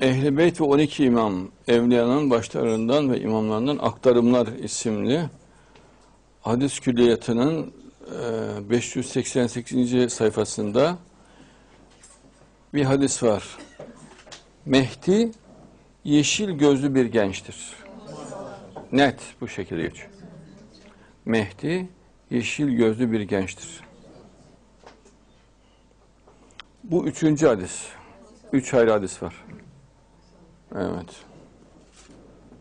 Ehl-i Beyt ve 12 İmam Evliyanın başlarından ve imamlarından aktarımlar isimli hadis külliyatının e, 588. sayfasında bir hadis var. Mehdi yeşil gözlü bir gençtir. Net bu şekilde geçiyor. Mehdi yeşil gözlü bir gençtir. Bu üçüncü hadis. Üç ayrı hadis var. Evet.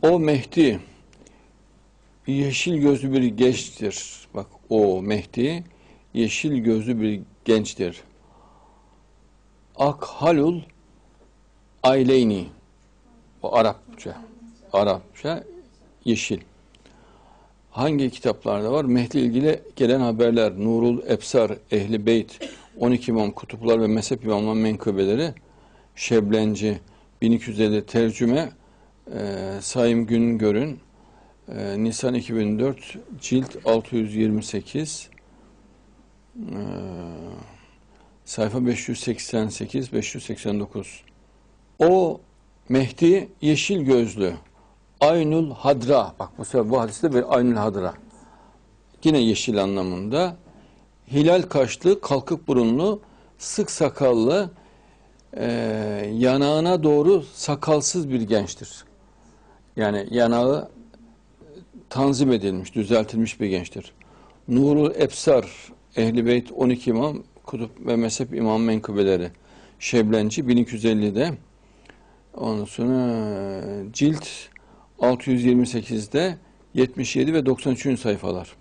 O Mehdi yeşil gözlü bir gençtir. Bak o Mehdi yeşil gözlü bir gençtir. Akhalul Ayleyni o Arapça. Arapça yeşil. Hangi kitaplarda var? Mehdi ilgili gelen haberler, Nurul Ebsar, Ehli Beyt, 12 imam kutuplar ve mezhep imamların menkıbeleri, Şeblenci, 1250 tercüme, e, Saim Güngör'ün e, Nisan 2004 cilt 628 e, sayfa 588-589 O Mehdi yeşil gözlü Aynul Hadra. Bak bu sefer bu hadiste bir Aynul Hadra. Yine yeşil anlamında. Hilal kaşlı kalkık burunlu sık sakallı e, yanağına doğru sakalsız bir gençtir. Yani yanağı tanzim edilmiş, düzeltilmiş bir gençtir. Nurul Ebsar, Ehli Beyt 12 imam, kutup ve mezhep imam menkıbeleri. Şeblenci 1250'de. Ondan sonra cilt 628'de 77 ve 93. sayfalar.